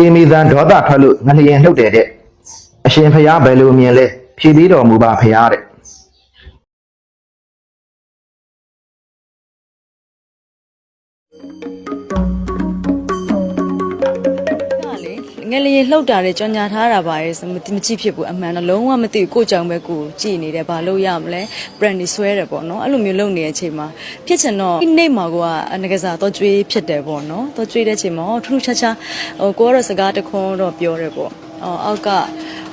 အေမီဇန်ဒေါသထွက်လို့ငလျင်လှုပ်တယ်တဲ့အရှင်ဖျားဘယ်လိုမြင်လဲဖြည်သေးတော်မူပါဖျားတဲ့ ငယ်လေးလှုပ်တာတွေကြော်ညာထားတာပါရဲ့မမကြည့်ဖြစ်ဘူးအမှန်တော့လုံးဝမသိဘူးကိုကြောင်ပဲကိုကြည့်နေတယ်ဘာလို့ရမလဲ brand တွေဆွဲတယ်ပေါ့နော်အဲ့လိုမျိုးလုပ်နေတဲ့အချိန်မှာဖြစ်ချင်တော့ဒီနေ့မှာကိုကငကစားတော့ကျွေးဖြစ်တယ်ပေါ့နော်တော့ကျွေးတဲ့အချိန်မှာဟောထူးထူးခြားခြားဟိုကိုကတော့စကားတခွန်းတော့ပြောတယ်ပေါ့အော်အောက်က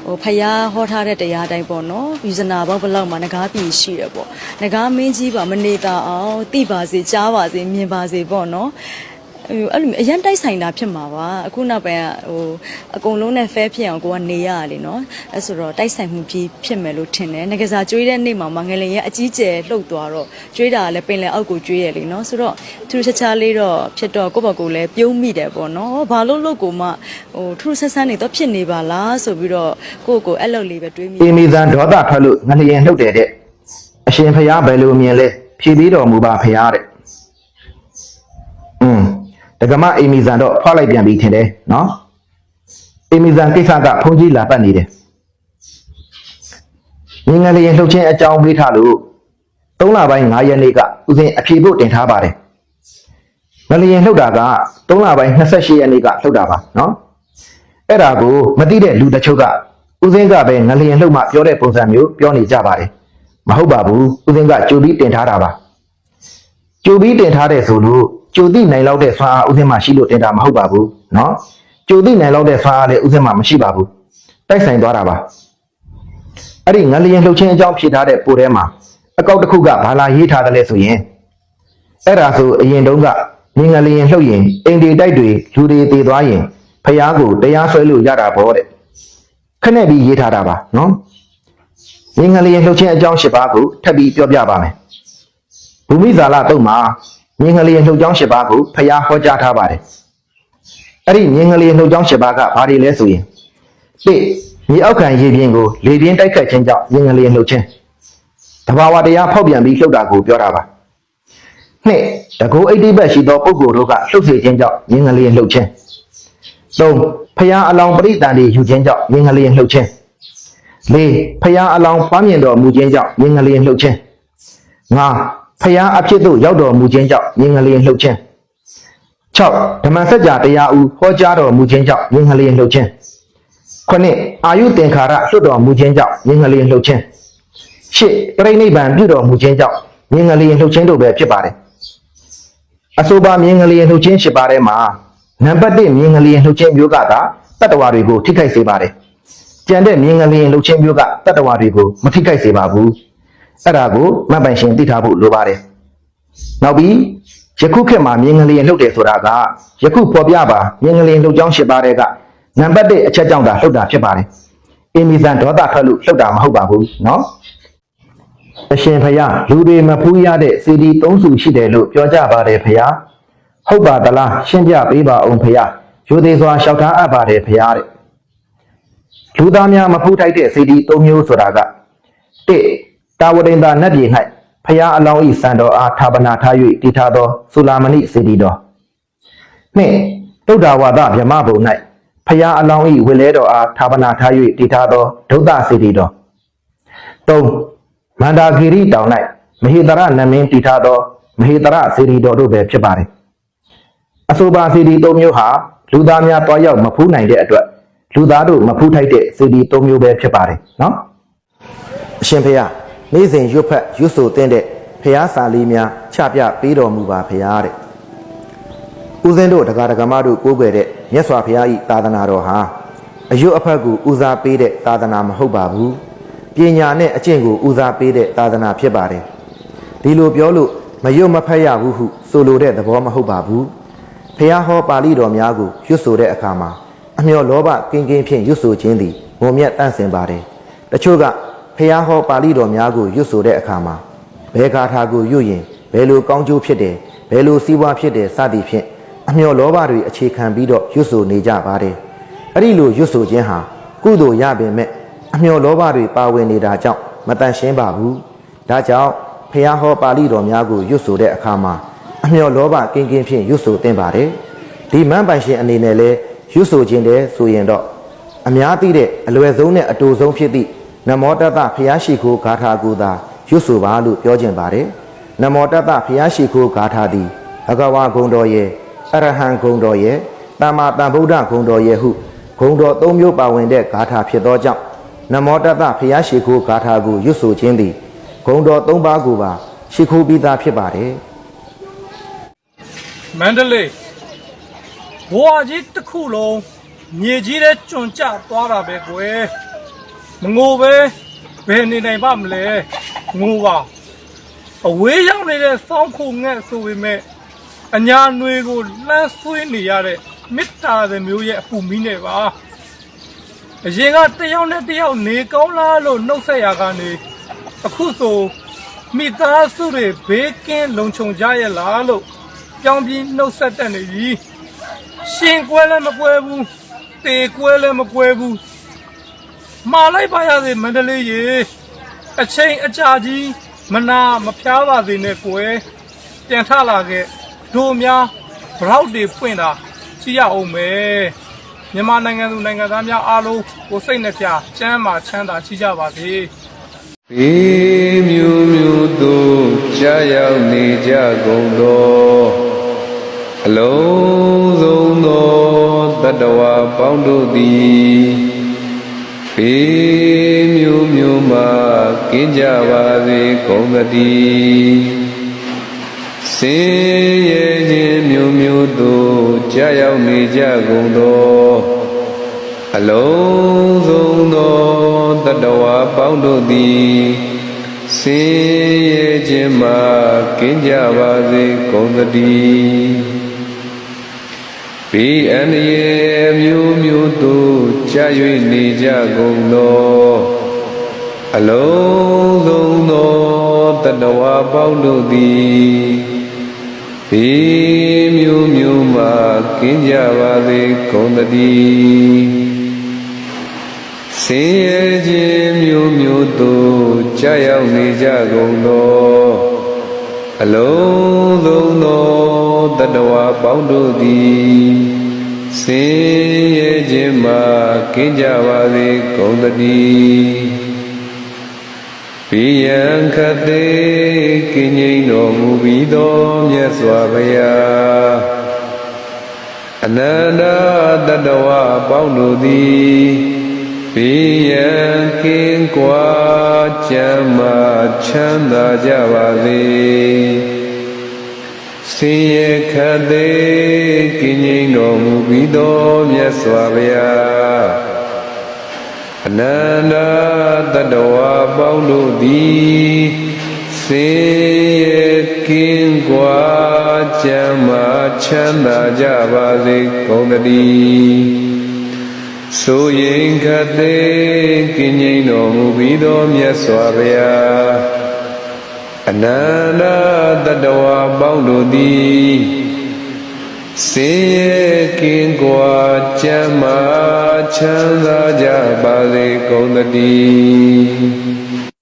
ဟိုဖယားဟောထားတဲ့တရားတိုင်းပေါ့နော်ယူဇနာဘောက်ဘလောက်မှာငကားပြည်ရှိတယ်ပေါ့ငကားမင်းကြီးပါမနေတာအောင်တိပါစေကြားပါစေမြင်ပါစေပေါ့နော်ဟို အဲ့လိုမျိုးအရင်တိုက်ဆိုင်တာဖြစ်မှာပါအခုနောက်ပိုင်းကဟိုအကုန်လုံးနဲ့ဖဲဖြစ်အောင်ကိုကနေရရလေနော်အဲ့ဆိုတော့တိုက်ဆိုင်မှုကြီးဖြစ်မယ်လို့ထင်တယ်ငကစားကျွေးတဲ့နေ့မှာမငယ်လင်ရဲ့အကြီးကျယ်လှုပ်သွားတော့ကျွေးတာကလည်းပင်လယ်အောက်ကိုကျွေးရလေနော်ဆိုတော့ထူးထူးခြားခြားလေးတော့ဖြစ်တော့ကိုယ့်ဘက်ကိုလည်းပြုံးမိတယ်ပေါ့နော်ဟောဘာလို့လို့ကိုမှဟိုထူးထူးဆန်းဆန်းနေတော့ဖြစ်နေပါလားဆိုပြီးတော့ကိုယ့်ကိုယ်အဲ့လိုလေးပဲတွေးမိအေမီဇန်ဒေါသထွက်လို့ငလျင်လှုပ်တယ်တဲ့အရှင်ဖျားဘယ်လိုမြင်လဲဖြည်သေးတော်မူပါဖျားတဲ့อืม ဒကမအေမီဇန်တော့ဖွာလိုက်ပြန်ပြီထင်တယ်နော်အေမီဇန်ကိစ္စကဖုန်ကြီးလာပတ်နေတယ်ငငလျင်လှုပ်ခြင်းအကြောင်းပေးထားလို့3လပိုင်း9ရက်နေ့ကဥစဉ်အဖြေဖို့တင်ထားပါတယ်ငလျင်လှုပ်တာက3လပိုင်း28ရက်နေ့ကလှုပ်တာပါနော်အဲ့ဒါကိုမသိတဲ့လူတချို့ကဦးစင်းကပဲငလျင်လှုပ်မှပြောတဲ့ပုံစံမျိုးပြောနေကြပါတယ်မဟုတ်ပါဘူးဦးစင်းကကြိုပြီးတင်ထားတာပါကြိုပြီးတင်ထားတဲ့ဆိုလို့ ကြိုသိနိုင်လောက်တဲ့ဆွမ်းအားဦးစင်းမှရှိလို့တင်တာမဟုတ်ပါဘူးเนาะကြိုသိနိုင်လောက်တဲ့ဆွမ်းအားလည်းဦးစင်းမှမရှိပါဘူးတိုက်ဆိုင်သွားတာပါအဲ့ဒီငလျင်လှုပ်ခြင်းအကြောင်းဖြေထားတဲ့ပိုထဲမှာအကောက်တစ်ခုကဘာလာရေးထားတယ်လဲဆိုရင်အဲ့ဒါဆိုအရင်တုန်းကငငလျင်လှုပ်ရင်အိမ်ဒီတိုက်တွေလူတွေတည်သွားရင် ဖះကိုတရားဆွဲလို့ရတာပေါ့တဲ့ခနဲ့ပြီးရေးထားတာပါနော်ငင်္ဂလျင်လှုပ်ခြင်းအကြောင်း၈ပါးကိုထပ်ပြီးပြောပြပါမယ်ဘူမိဇာလတုတ် မှာငင်္ဂလျင်လှုပ်ကြောင်း၈ပါးကိုဖះဟောကြားထားပါတယ်အဲ့ဒီငင်္ဂလျင်လှုပ်ကြောင်း၈ပါးကဘာတွေလဲဆိုရင်၁မြေအောက်ခံရေပြင်ကိုလေပြင်းတိုက်ခတ်ခြင်းကြောင့်ငင်္ဂလျင်လှုပ်ခြင်းတဘာဝတရားဖောက်ပြန်ပြီးလှုပ်တာကိုပြောတာပါနှစ်တကူအိဋ္ဌိဘက်ရှိသောပုဂ္ဂိုလ်တို့ကလှုပ်စေခြင်းကြောင့်ငင်္ဂလျင်လှုပ်ခြင်း၃ဖျားအလောင်းပရိတန်တွေယူခြင်းကြောင့်ငင်္ဂလျင်လှုပ်ခြင်း၄ဖျားအလောင်းပန်းမြင်တော်မူခြင်းကြောင့်ငင်္ဂလျင်လှုပ်ခြင်း၅ ဖျားအဖြစ်သို့ရောက်တော်မူခြင်းကြောင့်ငင်္ဂလျင်လှုပ်ခြင်း၆ဓမ္မစကြာတရားဦးဟောကြားတော်မူခြင်းကြောင့်ငင်္ဂလျင်လှုပ်ခြင်း9အာယုသင်္ခါရလွတ်တော်မူခြင်းကြောင့်ငင်္ဂလျင်လှုပ်ခြင်း10ပြိဋိနိဗ္ဗာန်ပြုတော်မူခြင်းကြောင့်ငင်္ဂလျင်လှုပ်ခြင်းတို့ပဲဖြစ်ပါတယ်အဆိုပါမြင်္ဂလျင်လှုပ်ခြင်း10ပါးထဲမှာနံပါတ်1မြင်္ဂလျင်လှုပ်ခြင်းမျိုးကသာတတ္တဝါတွေကိုထိခိုက်စေပါတယ်ကျန်တဲ့မြင်္ဂလျင်လှုပ်ခြင်းမျိုးကတတ္တဝါတွေကိုမထိခိုက်စေပါဘူး အဲ့ဒါကိုမတ်ပိုင်ရှင်သိထားဖို့လိုပါတယ်နောက်ပြီးယခုခေတ်မှာမြင်္ဂလျင်လှုပ်တယ်ဆိုတာကယခုပေါ်ပြပါမြင်္ဂလျင်လှုပ်ကြောင်း10ပါးထဲကနံပါတ်1အချက်ကြောင့်သာလှုပ်တာဖြစ်ပါတယ်အင်းမီဇန်ဒေါသထွက်လို့လှုပ်တာမဟုတ်ပါဘူးเนาะ အရှင်ဖယားလူတွေမဖူးရတဲ့စီဒီသုံးစုရှိတယ်လို့ပြောကြပါတယ်ဖယားဟုတ်ပါသလားရှင်းပြပေးပါအောင်ဖယားယူသေးစွာလျှောက်ထားအပ်ပါတယ်ဖယားတဲ့လူသားများမဖူးထိုက်တဲ့စီဒီသုံးမျိုးဆိုတာကတစ် တာဝတိန်သာနတ်ပြည်၌ဖယားအလောင်းဤစံတော်အားဌာပနာထား၍တည်ထားသောသုလာမဏိစီဒီတော်နှစ်ဒုဒ္ဒဝါဒဗြဟ္မဘုံ၌ဖယားအလောင်းဤဝိလဲတော်အားဌာပနာထား၍တည်ထားသောဒုဒ္ဒစီဒီတော်၃မန္တာဂီရိတောင်၌မဟေတရနမင်းတည်ထားသောမဟေတရစေတီတော်တို့ပဲဖြစ်ပါတယ်အဆိုပါစေတီ၃မျိုးဟာလူသားများတွားရောက်မဖူးနိုင်တဲ့အတွက်လူသားတို့မဖူးထိုက်တဲ့စေတီ၃မျိုးပဲဖြစ်ပါတယ်နော်အရှင်ဖေယ နေ့စဉ်ရွတ်ဖက်ရွတ်ဆိုတဲ့ဖះစာလေးများချပြပေးတော်မူပါဖះတဲ့ဦးဇင်းတို့တရားဓမ္မတို့ကိုးကွယ်တဲ့မြတ်စွာဘုရားဤသာသနာတော်ဟာအယုတ်အဖက်ကိုဦးစားပေးတဲ့သာသနာမဟုတ်ပါဘူးပညာနဲ့အကျင့်ကိုဦးစားပေးတဲ့သာသနာဖြစ်ပါတယ်ဒီလိုပြောလို့မယုတ်မဖက်ရဘူးဟုဆိုလိုတဲ့သဘောမဟုတ်ပါဘူးဖះဟောပါဠိတော်များကိုရွတ်ဆိုတဲ့အခါမှာအမျော်လောဘကင်းကင်းဖြင့်ရွတ်ဆိုခြင်းသည်မုံမြတ်တန့်စင်ပါတယ်တချို့က ဖះဟောပါဠိတော်များကိုရွတ်ဆိုတဲ့အခါမှာဘယ်ကာထာကိုရွတ်ရင်ဘယ်လိုကောင်းကျိုးဖြစ်တယ်ဘယ်လိုစီးပွားဖြစ်တယ်စသည်ဖြင့်အမျော်လောဘတွေအခြေခံပြီးတော့ရွတ်ဆိုနေကြပါတယ်အဲ့ဒီလိုရွတ်ဆိုခြင်းဟာကုသိုလ်ရပင်မဲ့အမျော်လောဘတွေပါဝင်နေတာကြောင့်မတန်ရှင်းပါဘူးဒါကြောင့်ဖះဟောပါဠိတော်များကိုရွတ်ဆိုတဲ့အခါမှာအမျော်လောဘကင်းကင်းဖြင့်ရွတ်ဆိုသင့်ပါတယ်ဒီမန်းပိုင်ရှင်အနေနဲ့လည်းရွတ်ဆိုခြင်းတဲ့ဆိုရင်တော့အများသိတဲ့အလွယ်ဆုံးနဲ့အတူဆုံးဖြစ်သည့် နမောတတဖျားရှိခိုးဂါထာကိုသာရွတ်ဆိုပါလို့ပြောခြင်းပါတယ်နမောတတဖျားရှိခိုးဂါထာသည်ဘဂဝါဂုံတော်ရဲ့အရဟံဂုံတော်ရဲ့တမ္မာတန်ဗုဒ္ဓဂုံတော်ရဲ့ဟုဂုံတော်၃မျိုးပါဝင်တဲ့ဂါထာဖြစ်သောကြောင့်နမောတတဖျားရှိခိုးဂါထာကိုရွတ်ဆိုခြင်းသည်ဂုံတော်၃ပါးကိုပါရှိခိုးပြီးသားဖြစ်ပါတယ်မန္တလေးဘွာကြီးတစ်ခုလုံးမြေကြီးတဲ့ကျွံကျသွားတာပဲကွယ် မငိုပဲဘယ်နေနိုင်ပါမလဲငိုပါအဝေးရောက်နေတဲ့စောင်းခုငှက်ဆိုပေမဲ့အညာနွေကိုလှမ်းဆွေးနေရတဲ့မေတ္တာတဲ့မျိုးရဲ့အပူမီးနဲ့ပါအရင်ကတယောက်နဲ့တယောက်နေကောင်းလားလို့နှုတ်ဆက်ရကနေအခုဆိုမိသားစုတွေဘေးကင်းလုံခြုံကြရဲ့လားလို့ကြောင်းပြီးနှုတ်ဆက်တတ်နေပြီရှင်ကွဲလည်းမကွဲဘူးတေကွဲလည်းမကွဲဘူး မာလိုက်ပါရစေမန္တလေးရေအချိန်အကြာကြီးမနာမဖျားပါစေနဲ့ကွယ်ပြန်ထလာခဲ့တို့များဘရောက်တွေဖွင့်တာကြည့်ရအောင်မယ်မြန်မာနိုင်ငံသူနိုင်ငံသားများအားလုံးကိုစိတ်နှပြချမ်းသာချမ်းသာရှိကြပါစေဘေးမျိုးမျိုးသို့ကြာရောက်နေကြကုန်သောအလုံးစုံသောတတ္တဝါပေါင်းတို့သည် ဘေးမျိုးမျိုးမှကင်းကြပါစေကုန်သတည်းစင်ရဲ့ခြင်းမျိုးမျိုးသို့ကြာရောက်နေကြကုန်သောအလုံးစုံသောတတ္တဝါပေါင်းတို့သည်စင်ရဲ့ခြင်းမှကင်းကြပါစေကုန်သတည်းဘီအန္တရေမျိုးမျိုးသို့ ကြာ၍နေကြကုန်သောအလုံးစုံသောတတ္တဝါပေါင်းတို့သည်ဘေးမျိုးမျိုးမှကင်းကြပါစေကုန်သတည်းဆင်းရဲခြင်းမျိုးမျိုးသို့ကြာရောက်နေကြကုန်သောအလုံးစုံသောတတ္တဝါပေါင်းတို့သည် ဆင်းရဲခြင်းမှကင်းကြပါစေကုန်သတည်းဘိယံခတေကိဉ္စိန်တော်မူပြီးသောမြတ်စွာဘုရားအနန္တတတ္တဝါပေါင်းတို့သည်ဘိယံကင်းကွာချမ်းသာချမ်းသာကြပါစေ ဆင်းရဲခတ်သိကိဉ္စိန်တော်မူပြီးသောမြတ်စွာဘုရားအနန္တတတ္တဝါပေါင်းတို့သည်ဆင်းရဲကင်းကွာချမ်းသာချမ်းသာကြပါစေကုန်သတည်းဆိုရင်ခတ်သိကိဉ္စိန်တော်မူပြီးသောမြတ်စွာဘုရား အနန္တတတ္တဝါပေါင်းတို့သည်စင်ရဲ့ကင်းကွာချမ်းသာချမ်းသာကြပါစေကုန်သတည်း